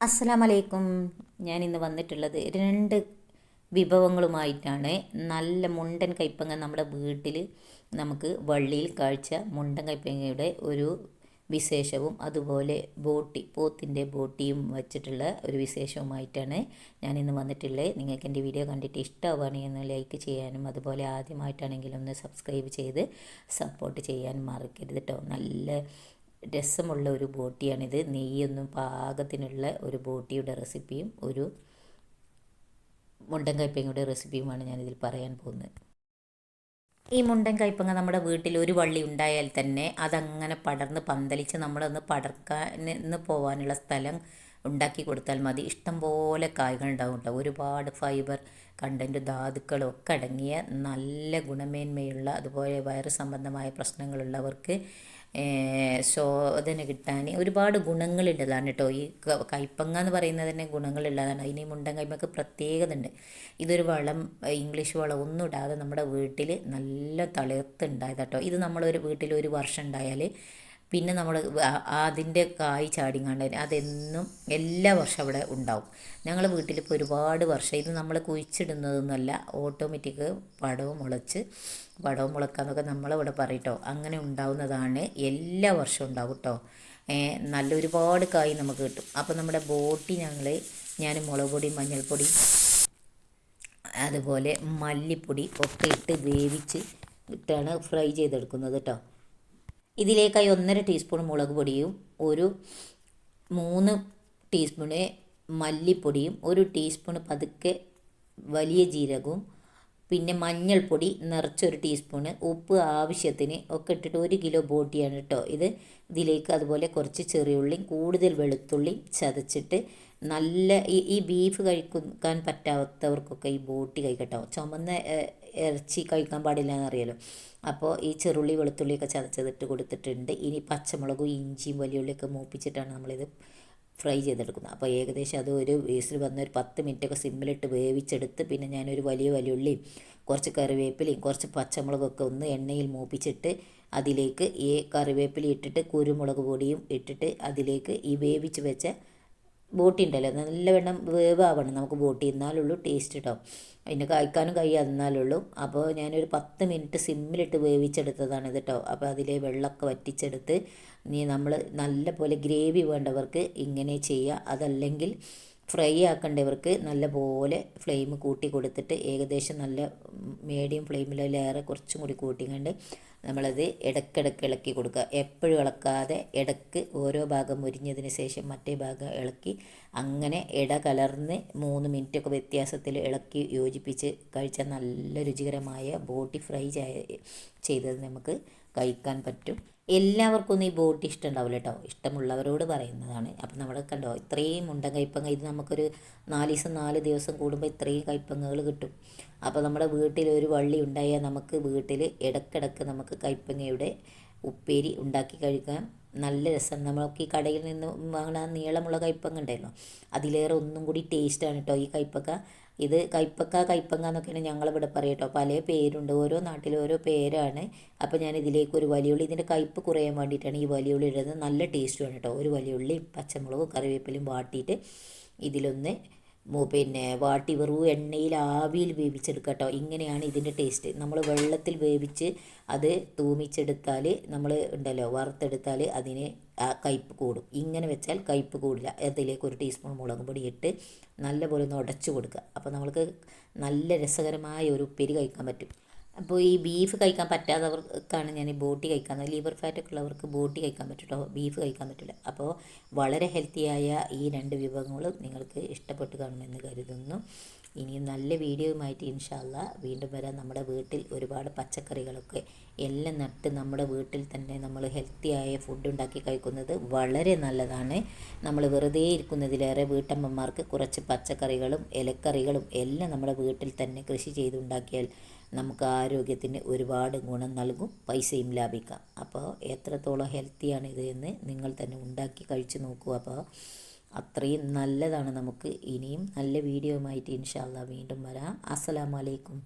അസ്സലാം വലൈക്കും ഞാൻ ഇന്ന് വന്നിട്ടുള്ളത് രണ്ട് വിഭവങ്ങളുമായിട്ടാണ്. നല്ല മുണ്ടൻ കൈപ്പങ്ങ നമ്മുടെ വീട്ടിൽ നമുക്ക് വള്ളിയിൽ കാഴ്ച മുണ്ടൻ കൈപ്പങ്ങയുടെ ഒരു വിശേഷവും അതുപോലെ ബോട്ടി പോത്തിന്റെ ബോട്ടിയും വച്ചിട്ടുള്ള ഒരു വിശേഷവുമായിട്ടാണ് ഞാൻ ഇന്ന് വന്നിട്ടുള്ളത് നിങ്ങൾക്ക് എന്റെ വീഡിയോ കണ്ടിട്ട് ഇഷ്ടമാവുകയാണെങ്കിൽ ഒന്ന് ലൈക്ക് ചെയ്യാനും അതുപോലെ ആദ്യമായിട്ടാണെങ്കിലും ഒന്ന് സബ്സ്ക്രൈബ് ചെയ്ത് സപ്പോർട്ട് ചെയ്യാനും മറക്കരുത് കേട്ടോ. നല്ല രസമുള്ള ഒരു ബോട്ടിയാണിത്. നെയ്യൊന്നും പാകത്തിനുള്ള ഒരു ബോട്ടിയുടെ റെസിപ്പിയും ഒരു മുണ്ടൻ കയ്പങ്ങയുടെ റെസിപ്പിയുമാണ് ഞാനിതിൽ പറയാൻ പോകുന്നത്. ഈ മുണ്ടൻ കയ്പങ്ങ നമ്മുടെ വീട്ടിൽ ഒരു വള്ളി ഉണ്ടായാൽ തന്നെ അതങ്ങനെ പടർന്ന് പന്തലിച്ച് നമ്മളൊന്ന് പടർക്കാൻ പോകാനുള്ള സ്ഥലം ഉണ്ടാക്കി കൊടുത്താൽ മതി. ഇഷ്ടംപോലെ കായ്കൾ ഉണ്ടാവും കേട്ടോ ഒരുപാട് ഫൈബർ കണ്ടന്റ് ധാതുക്കളൊക്കെ അടങ്ങിയ നല്ല ഗുണമേന്മയുള്ള അതുപോലെ വയറ് സംബന്ധമായ പ്രശ്നങ്ങളുള്ളവർക്ക് ശോധന കിട്ടാൻ ഒരുപാട് ഗുണങ്ങളുള്ളതാണ് കേട്ടോ ഈ കൈപ്പങ്ങ എന്ന് പറയുന്നതിന് ഗുണങ്ങളുള്ളതാണ്. അതിന് മുണ്ടൻ കൈപ്പക്ക് പ്രത്യേകത ഉണ്ട്. ഇതൊരു വളം ഇംഗ്ലീഷ് വളം ഒന്നും ഇടാതെ നമ്മുടെ വീട്ടിൽ നല്ല തളിർത്തുണ്ടായത് കേട്ടോ ഇത് നമ്മളൊരു വീട്ടിൽ ഒരു വർഷം ഉണ്ടായാൽ പിന്നെ നമ്മൾ അതിന്റെ കായ് ചാടിങ്ങാണ്ട് അതെന്നും എല്ലാ വർഷം അവിടെ ഉണ്ടാവും. ഞങ്ങളുടെ വീട്ടിലിപ്പോൾ ഒരുപാട് വർഷം ഇത് നമ്മൾ കുഴിച്ചിടുന്നതൊന്നുമല്ല ഓട്ടോമാറ്റിക് പടവും മുളച്ച് പടവും മുളക്കാന്നൊക്കെ നമ്മളിവിടെ പറയട്ടോ അങ്ങനെ ഉണ്ടാവുന്നതാണ് എല്ലാ വർഷവും ഉണ്ടാവും കേട്ടോ നല്ല ഒരുപാട് കായ് നമുക്ക് കിട്ടും. അപ്പോൾ നമ്മുടെ ബോട്ടി ഞങ്ങൾ ഞാൻ മുളക് പൊടി മഞ്ഞൾപ്പൊടി അതുപോലെ മല്ലിപ്പൊടി ഒക്കെ ഇട്ട് വേവിച്ച് ഇട്ടാണ് ഫ്രൈ ചെയ്തെടുക്കുന്നത് കേട്ടോ ഇതിലേക്കായി ഒന്നര ടീസ്പൂൺ മുളക് പൊടിയും ഒരു മൂന്ന് ടീസ്പൂണ് മല്ലിപ്പൊടിയും ഒരു ടീസ്പൂൺ പതുക്കെ വലിയ ജീരകവും പിന്നെ മഞ്ഞൾപ്പൊടി നിറച്ചൊരു ടീസ്പൂണ് ഉപ്പ് ആവശ്യത്തിന് ഒക്കെ ഇട്ടിട്ട് ഒരു കിലോ ബോട്ടിയാണ് കേട്ടോ. ഇത് ഇതിലേക്ക് അതുപോലെ കുറച്ച് ചെറിയുള്ളിയും കൂടുതൽ വെളുത്തുള്ളി ചതച്ചിട്ട് നല്ല ഈ ഈ ബീഫ് കഴിക്കാൻ പറ്റാത്തവർക്കൊക്കെ ഈ ബോട്ടി കഴിക്കട്ടോ. ചുമന്ന ഇറച്ചി കഴിക്കാൻ പാടില്ല എന്നറിയാലോ. അപ്പോൾ ഈ ചെറുള്ളി വെളുത്തുള്ളിയൊക്കെ ചതച്ചതിട്ട് കൊടുത്തിട്ടുണ്ട്. ഇനി പച്ചമുളകും ഇഞ്ചിയും വലിയുള്ളിയൊക്കെ മൂപ്പിച്ചിട്ടാണ് നമ്മളിത് ഫ്രൈ ചെയ്തെടുക്കുന്നത്. അപ്പോൾ ഏകദേശം അത് ഒരു വേസിൽ വന്ന ഒരു പത്ത് മിനിറ്റൊക്കെ സിമ്മിലിട്ട് വേവിച്ചെടുത്ത് പിന്നെ ഞാനൊരു വലിയ വലിയുള്ളിയും കുറച്ച് കറിവേപ്പിലയും കുറച്ച് പച്ചമുളകൊക്കെ ഒന്ന് എണ്ണയിൽ മൂപ്പിച്ചിട്ട് അതിലേക്ക് ഈ കറിവേപ്പില ഇട്ടിട്ട് കുരുമുളക് പൊടിയും ഇട്ടിട്ട് അതിലേക്ക് ഈ വേവിച്ച് വെച്ച ബോട്ടി ഉണ്ടല്ലോ നല്ലവണ്ണം വേവാവണം നമുക്ക് ബോട്ടി. എന്നാലുള്ളൂ ടേസ്റ്റ് കേട്ടോ അതിന് കഴിയാതെ എന്നാലുള്ളൂ. അപ്പോൾ ഞാനൊരു പത്ത് മിനിറ്റ് സിമ്മിലിട്ട് വേവിച്ചെടുത്തതാണ് ഇത് കേട്ടോ അപ്പോൾ അതിലെ വെള്ളമൊക്കെ വറ്റിച്ചെടുത്ത് നീ നമ്മൾ നല്ല പോലെ ഗ്രേവി വേണ്ടവർക്ക് ഇങ്ങനെ ചെയ്യുക അതല്ലെങ്കിൽ ഫ്രൈ ആക്കേണ്ടവർക്ക് നല്ല പോലെ ഫ്ലെയിം കൂട്ടി കൊടുത്തിട്ട് ഏകദേശം നല്ല മീഡിയം ഫ്ലെയിമിലേറെ കുറച്ചും കൂടി കൂട്ടിക്കൊണ്ട് നമ്മളത് ഇടയ്ക്കിടയ്ക്ക് ഇളക്കി കൊടുക്കുക. എപ്പോഴും ഇളക്കാതെ ഇടയ്ക്ക് ഓരോ ഭാഗം മുരിഞ്ഞതിന് ശേഷം മറ്റേ ഭാഗം ഇളക്കി അങ്ങനെ ഇട കലർന്ന് മൂന്ന് മിനിറ്റൊക്കെ വ്യത്യാസത്തിൽ ഇളക്കി യോജിപ്പിച്ച് കഴിച്ചാൽ നല്ല രുചികരമായ ബോട്ടി ഫ്രൈ ചെയ്തത് നമുക്ക് കഴിക്കാൻ പറ്റും. എല്ലാവർക്കും ഈ ബോട്ട് ഇഷ്ടം ഉണ്ടാവില്ല കേട്ടോ. ഇഷ്ടമുള്ളവരോട് പറയുന്നതാണ്. അപ്പം നമ്മൾ കണ്ടോ ഇത്രയും മുണ്ടൻ കൈപ്പങ്ങ ഇത് നമുക്കൊരു നാല് ദിവസം നാല് ദിവസം കൂടുമ്പോൾ ഇത്രയും കൈപ്പങ്ങകൾ കിട്ടും. അപ്പോൾ നമ്മുടെ വീട്ടിൽ ഒരു വള്ളി ഉണ്ടായാൽ നമുക്ക് വീട്ടിൽ ഇടക്കിടക്ക് നമുക്ക് കൈപ്പങ്ങയുടെ ഉപ്പേരി ഉണ്ടാക്കി കഴിക്കാൻ നല്ല രസം. നമ്മൾക്ക് ഈ കടയിൽ നിന്ന് വാങ്ങുന്ന നീളമുള്ള കൈപ്പങ്ങ ഉണ്ടല്ലോ അതിലേറെ ഒന്നും കൂടി ടേസ്റ്റാണ് കേട്ടോ ഈ കൈപ്പക്ക ഇത് കൈപ്പക്ക കൈപ്പങ്ങ എന്നൊക്കെയാണ് ഞങ്ങളിവിടെ പറയട്ടോ പല പേരുണ്ട്. ഓരോ നാട്ടിലും ഓരോ പേരാണ്. അപ്പോൾ ഞാൻ ഇതിലേക്ക് ഒരു വലിയുള്ളി ഇതിന്റെ കയ്പ്പ് കുറയാൻ വേണ്ടിയിട്ടാണ് ഈ വലിയുള്ളി ഇടുന്നത്. നല്ല ടേസ്റ്റുമാണ് കേട്ടോ. ഒരു വലിയുള്ളിയും പച്ചമുളകും കറിവേപ്പിലയും വാട്ടിയിട്ട് ഇതിലൊന്ന് പിന്നെ വാട്ടി വെറും എണ്ണയിൽ ആവിയിൽ വേവിച്ചെടുക്കുക കേട്ടോ ഇങ്ങനെയാണ് ഇതിന്റെ ടേസ്റ്റ്. നമ്മൾ വെള്ളത്തിൽ വേവിച്ച് അത് തൂമിച്ചെടുത്താൽ നമ്മൾ ഉണ്ടല്ലോ വറുത്തെടുത്താൽ അതിന് കയ്പ്പ് കൂടും. ഇങ്ങനെ വെച്ചാൽ കയ്പ്പ് കൂടില്ല. അതിലേക്ക് ഒരു ടീസ്പൂൺ മുളക് പൊടി ഇട്ട് നല്ലപോലെ ഒന്ന് ഉടച്ചു കൊടുക്കുക. അപ്പോൾ നമ്മൾക്ക് നല്ല രസകരമായ ഒരു ഉപ്പേരി കഴിക്കാൻ പറ്റും. അപ്പോൾ ഈ ബീഫ് കഴിക്കാൻ പറ്റാത്തവർക്കാണ് ഞാൻ ഈ ബോട്ടി കഴിക്കാൻ ലിവർ ഫാറ്റൊക്കെ ഉള്ളവർക്ക് ബോട്ടി കഴിക്കാൻ പറ്റും ബീഫ് കഴിക്കാൻ പറ്റില്ല അപ്പോൾ വളരെ ഹെൽത്തിയായ ഈ രണ്ട് വിഭവങ്ങളും നിങ്ങൾക്ക് ഇഷ്ടപ്പെട്ട് കാണുമെന്ന് കരുതുന്നു. ഇനിയും നല്ല വീഡിയോയുമായിട്ട് ഇൻഷാല്ല വീണ്ടും വരാം. നമ്മുടെ വീട്ടിൽ ഒരുപാട് പച്ചക്കറികളൊക്കെ എല്ലാം നട്ട് നമ്മുടെ വീട്ടിൽ തന്നെ നമ്മൾ ഹെൽത്തിയായ ഫുഡ് ഉണ്ടാക്കി കഴിക്കുന്നത് വളരെ നല്ലതാണ്. നമ്മൾ വെറുതെ ഇരിക്കുന്നതിലേറെ വീട്ടമ്മമാർക്ക് കുറച്ച് പച്ചക്കറികളും ഇലക്കറികളും എല്ലാം നമ്മുടെ വീട്ടിൽ തന്നെ കൃഷി ചെയ്തുണ്ടാക്കിയാൽ നമുക്ക് ആരോഗ്യത്തിന് ഒരുപാട് ഗുണം നൽകും പൈസയും ലാഭിക്കാം. അപ്പോൾ എത്രത്തോളം ഹെൽത്തിയാണ് ഇത് എന്ന് നിങ്ങൾ തന്നെ ഉണ്ടാക്കി കഴിച്ചു നോക്കൂ. അപ്പോൾ അത്രയും നല്ലതാണ് നമുക്ക്. ഇനിയും നല്ല വീഡിയോയുമായിട്ട് ഇൻഷാല്ല വീണ്ടും വരാം. അസ്സലാമലൈക്കും